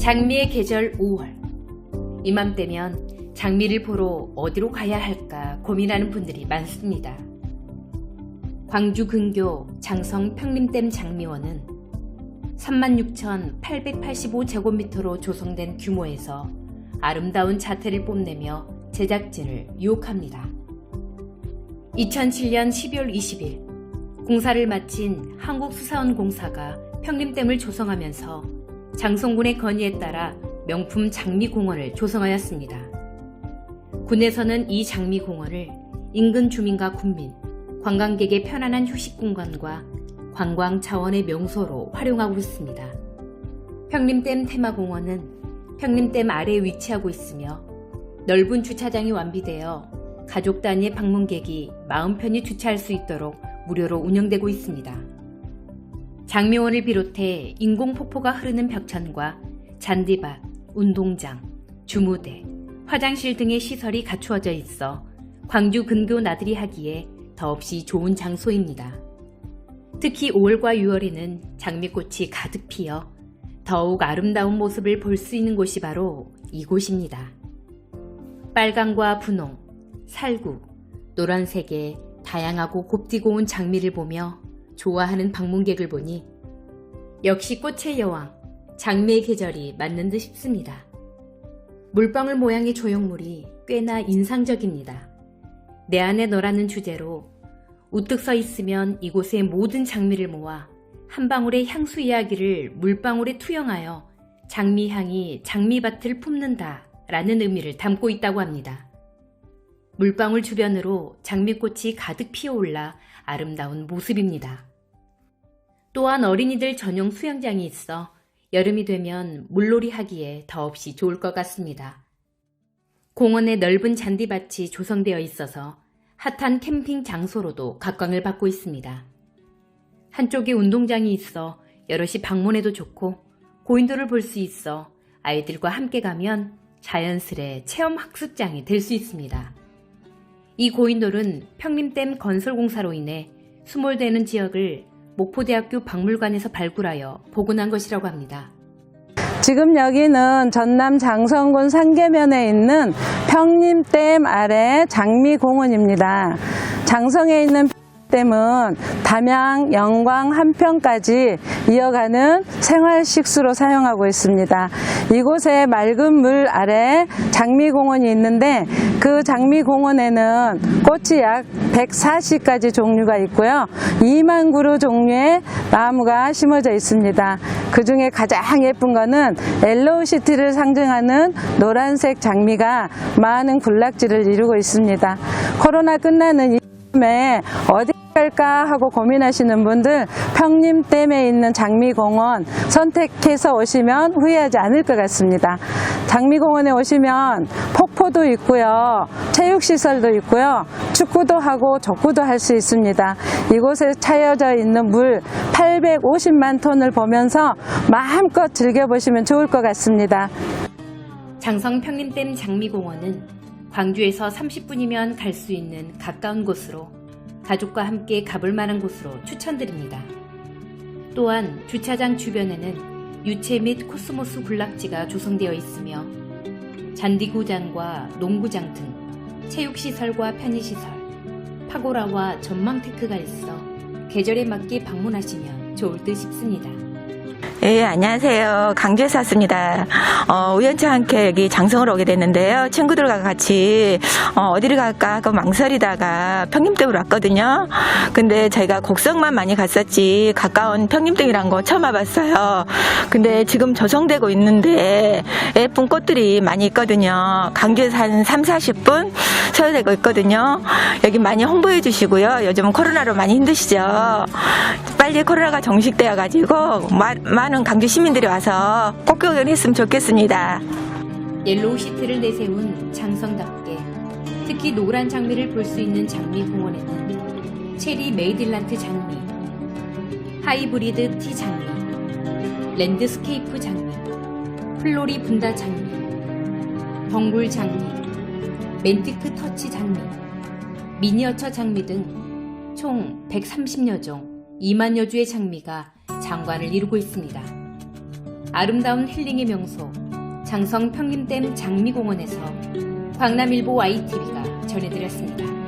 장미의 계절 5월. 이맘때면 장미를 보러 어디로 가야 할까 고민하는 분들이 많습니다. 광주 근교 장성 평림댐 장미원은 36,885제곱미터로 조성된 규모에서 아름다운 자태를 뽐내며 제작진을 유혹합니다. 2007년 12월 20일 공사를 마친 한국수사원공사가 평림댐을 조성하면서 장성군의 건의에 따라 명품 장미공원을 조성하였습니다. 군에서는 이 장미공원을 인근 주민과 군민, 관광객의 편안한 휴식 공간과 관광 자원의 명소로 활용하고 있습니다. 평림댐 테마공원은 평림댐 아래에 위치하고 있으며 넓은 주차장이 완비되어 가족 단위의 방문객이 마음 편히 주차할 수 있도록 무료로 운영되고 있습니다. 장미원을 비롯해 인공폭포가 흐르는 벽천과 잔디밭, 운동장, 주무대, 화장실 등의 시설이 갖추어져 있어 광주 근교 나들이 하기에 더없이 좋은 장소입니다. 특히 5월과 6월에는 장미꽃이 가득 피어 더욱 아름다운 모습을 볼 수 있는 곳이 바로 이곳입니다. 빨강과 분홍, 살구, 노란색의 다양하고 곱디고 온 장미를 보며 좋아하는 방문객을 보니 역시 꽃의 여왕, 장미의 계절이 맞는 듯 싶습니다. 물방울 모양의 조형물이 꽤나 인상적입니다. 내 안에 너라는 주제로 우뚝 서 있으면 이곳의 모든 장미를 모아 한 방울의 향수 이야기를 물방울에 투영하여 장미향이 장미밭을 품는다 라는 의미를 담고 있다고 합니다. 물방울 주변으로 장미꽃이 가득 피어올라 아름다운 모습입니다. 또한 어린이들 전용 수영장이 있어 여름이 되면 물놀이 하기에 더없이 좋을 것 같습니다. 공원에 넓은 잔디밭이 조성되어 있어서 핫한 캠핑 장소로도 각광을 받고 있습니다. 한쪽에 운동장이 있어 여럿이 방문해도 좋고 고인돌을 볼 수 있어 아이들과 함께 가면 자연스레 체험 학습장이 될 수 있습니다. 이 고인돌은 평림댐 건설 공사로 인해 수몰되는 지역을 목포대학교 박물관에서 발굴하여 복원한 것이라고 합니다. 지금 여기는 전남 장성군 상계면에 있는 평림댐 아래 장미공원입니다. 장성에 있는 댐은 담양, 영광, 한평까지 이어가는 생활식수로 사용하고 있습니다. 이곳에 맑은 물 아래 장미공원이 있는데 그 장미공원에는 꽃이 약 140가지 종류가 있고요. 2만 그루 종류의 나무가 심어져 있습니다. 그 중에 가장 예쁜 거는 옐로우시티를 상징하는 노란색 장미가 많은 군락지를 이루고 있습니다. 코로나 끝나는 이에 어디 갈까 하고 고민하시는 분들 평림댐에 있는 장미공원 선택해서 오시면 후회하지 않을 것 같습니다. 장미공원에 오시면 폭포도 있고요. 체육시설도 있고요. 축구도 하고 족구도 할 수 있습니다. 이곳에 차여져 있는 물 850만 톤을 보면서 마음껏 즐겨보시면 좋을 것 같습니다. 장성 평림댐 장미공원은 광주에서 30분이면 갈 수 있는 가까운 곳으로 가족과 함께 가볼 만한 곳으로 추천드립니다. 또한 주차장 주변에는 유채 및 코스모스 군락지가 조성되어 있으며 잔디구장과 농구장 등 체육시설과 편의시설, 파고라와 전망테크가 있어 계절에 맞게 방문하시면 좋을 듯 싶습니다. 예, 안녕하세요. 강주에서 왔습니다. 어, 우연치 않게 여기 장성을 오게 됐는데요. 친구들과 같이 어, 디를 갈까 하고 망설이다가 평림댐으로 왔거든요. 근데 저희가 곡성만 많이 갔었지 가까운 평림댐이란 거 처음 와봤어요. 근데 지금 조성되고 있는데 예쁜 꽃들이 많이 있거든요. 강주에서 한 3, 40분 소요되고 있거든요. 여기 많이 홍보해 주시고요. 요즘 코로나로 많이 힘드시죠? 빨리 코로나가 정식되어 가지고 많은 강주 시민들이 와서 꼭 구경했으면 좋겠습니다. 옐로우 시트를 내세운 장성답게 특히 노란 장미를 볼 수 있는 장미 공원에는 체리 메이딜란트 장미, 하이브리드 티 장미, 랜드스케이프 장미, 플로리 분다 장미, 덩굴 장미, 멘티크 터치 장미, 미니어처 장미 등 총 130여 종 2만여 주의 장미가 장관을 이루고 있습니다. 아름다운 힐링의 명소 장성 평림댐 장미공원에서 광남일보 YTV가 전해드렸습니다.